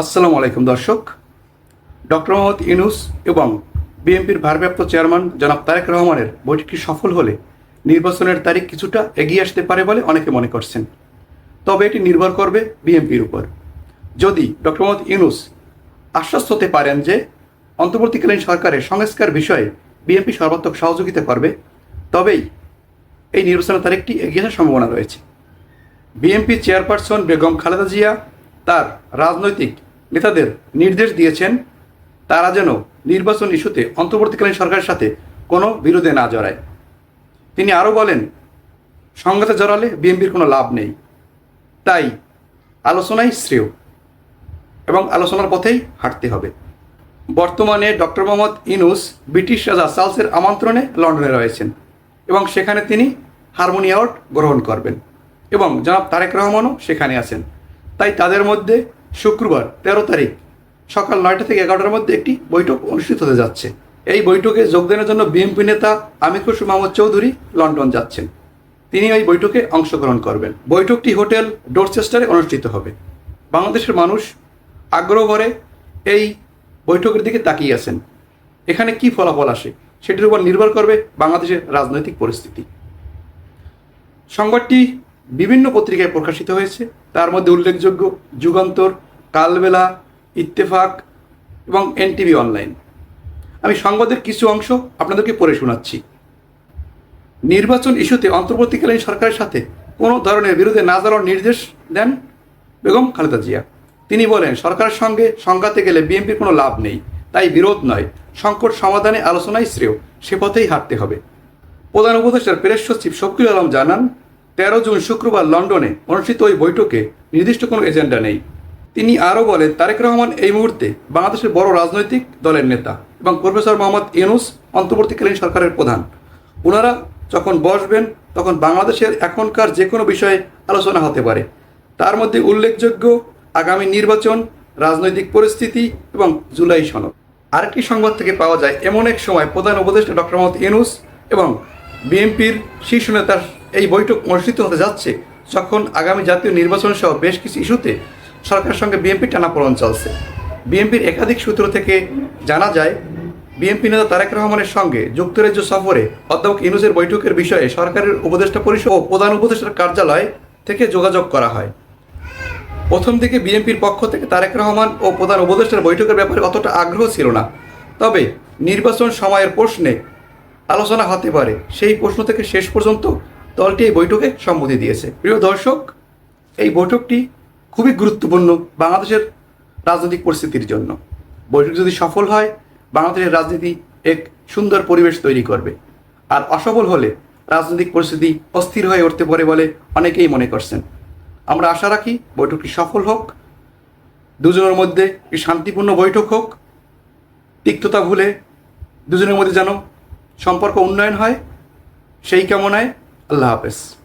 আসসালামু আলাইকুম, দর্শক। ডক্টর মোহাম্মদ ইনুস এবং বিএনপির ভারপ্রাপ্ত চেয়ারম্যান জনাব তারেক রহমানের বৈঠকটি সফল হলে নির্বাচনের তারিখ কিছুটা এগিয়ে আসতে পারে বলে অনেকে মনে করছেন। তবে এটি নির্ভর করবে বিএনপির উপর। যদি ডক্টর মোহাম্মদ ইনুস আশ্বস্ত হতে পারেন যে অন্তর্বর্তীকালীন সরকারের সংস্কার বিষয়ে বিএনপি সর্বাত্মক সহযোগিতা করবে, তবেই এই নির্বাচনের তারিখটি এগিয়ে আসার সম্ভাবনা রয়েছে। বিএনপি চেয়ারপারসন বেগম খালেদা জিয়া তার রাজনৈতিক নেতাদের নির্দেশ দিয়েছেন, তারা যেন নির্বাচন ইস্যুতে অন্তর্বর্তীকালীন সরকারের সাথে কোনো বিরোধে না জড়ায়। তিনি আরও বলেন, সংঘাতে জড়ালে বিএনপির কোনো লাভ নেই। তাই আলোচনাই শ্রেয় এবং আলোচনার পথেই হাঁটতে হবে। বর্তমানে ডক্টর মোহাম্মদ ইনুস ব্রিটিশ রাজা চার্লসের আমন্ত্রণে লন্ডনে রয়েছেন এবং সেখানে তিনি হারমোনি অ্যাওয়ার্ড গ্রহণ করবেন এবং জনাব তারেক রহমানও সেখানে আছেন। তাই তাদের মধ্যে শুক্রবার, তেরো তারিখ, সকাল নয়টা থেকে এগারোটার মধ্যে একটি বৈঠক অনুষ্ঠিত হতে যাচ্ছে। এই বৈঠকে যোগদানের জন্য বিএনপি নেতা খুশু মাহমুদ চৌধুরী লন্ডন যাচ্ছেন। তিনি ওই বৈঠকে অংশগ্রহণ করবেন। বৈঠকটি হোটেল ডোরচেস্টারে অনুষ্ঠিত হবে। বাংলাদেশের মানুষ আগ্রহ ভরে এই বৈঠকের দিকে তাকিয়ে আছেন। এখানে কি ফলাফল আসে সেটির উপর নির্ভর করবে বাংলাদেশের রাজনৈতিক পরিস্থিতি। সংবাদটি বিভিন্ন পত্রিকায় প্রকাশিত হয়েছে। তার মধ্যে উল্লেখযোগ্য যুগান্তর, কালবেলা, ইত্তেফাক এবং এনটিভি অনলাইন। আমি সংবাদের কিছু অংশ আপনাদেরকে পড়ে শোনাচ্ছি। নির্বাচন ইস্যুতে অন্তর্বর্তীকালীন সরকারের সাথে কোনো ধরনের বিরোধে না যাওয়ার নির্দেশ দেন বেগম খালেদা জিয়া। তিনি বলেন, সরকারের সঙ্গে সংঘাতে গেলে বিএনপির কোনো লাভ নেই, তাই বিরোধ নয়। সংকট সমাধানে আলোচনাই শ্রেয়, সে পথেই হাঁটতে হবে। প্রধান উপদেষ্টার প্রেস সচিব শকিল আলম জানান তেরো জুন শুক্রবার লন্ডনে অনুষ্ঠিত ওই বৈঠকে নির্দিষ্ট কোনো এজেন্ডা নেই। তিনি আরও বলেন, তারেক রহমান এই মুহূর্তে বাংলাদেশের বড় রাজনৈতিক দলের নেতা এবং প্রফেসর মোহাম্মদ ইউনুস অন্তর্বর্তীকালীন সরকারের প্রধান। ওনারা যখন বসবেন, তখন বাংলাদেশের এখনকার যে কোনো বিষয়ে আলোচনা হতে পারে। তার মধ্যে উল্লেখযোগ্য আগামী নির্বাচন, রাজনৈতিক পরিস্থিতি এবং জুলাই সনদ। আরেকটি সংবাদ থেকে পাওয়া যায়, এমন এক সময় প্রধান উপদেষ্টা ডক্টর মোহাম্মদ ইউনুস এবং বিএনপির শীর্ষ নেতার এই বৈঠক অনুষ্ঠিত হতে যাচ্ছে যখন আগামী জাতীয় নির্বাচন সহ বেশ কিছু ইস্যুতে সরকারের সঙ্গে বিএনপির টানাপোড়েন চলছে। বিএনপির একাধিক সূত্র থেকে জানা যায়, বিএনপি নেতা তারেক রহমানের সঙ্গে যুক্তরাজ্য সফরে অধ্যাপক ইনুজের বৈঠকের বিষয়ে সরকারের উপদেষ্টা পরিষদ ও প্রধান উপদেষ্টার কার্যালয় থেকে যোগাযোগ করা হয়। প্রথম দিকে বিএনপির পক্ষ থেকে তারেক রহমান ও প্রধান উপদেষ্টার বৈঠকের ব্যাপারে অতটা আগ্রহ ছিল না। তবে নির্বাচন সময়ের প্রশ্নে আলোচনা হতে পারে। সেই প্রশ্ন থেকে শেষ পর্যন্ত দলটি এই বৈঠকে সম্মতি দিয়েছে। প্রিয় দর্শক, এই বৈঠকটি খুবই গুরুত্বপূর্ণ বাংলাদেশের রাজনৈতিক পরিস্থিতির জন্য। বৈঠক যদি সফল হয়, বাংলাদেশের রাজনীতি এক সুন্দর পরিবেশ তৈরি করবে। আর অসফল হলে রাজনৈতিক পরিস্থিতি অস্থির হয়ে উঠতে পারে বলে অনেকেই মনে করছেন। আমরা আশা রাখি বৈঠকটি সফল হোক, দুজনের মধ্যে শান্তিপূর্ণ বৈঠক হোক। তিক্ততা ভুলে দুজনের মধ্যে যেন সম্পর্ক উন্নয়ন হয়, সেই কামনায় আল্লাহ হাফেজ।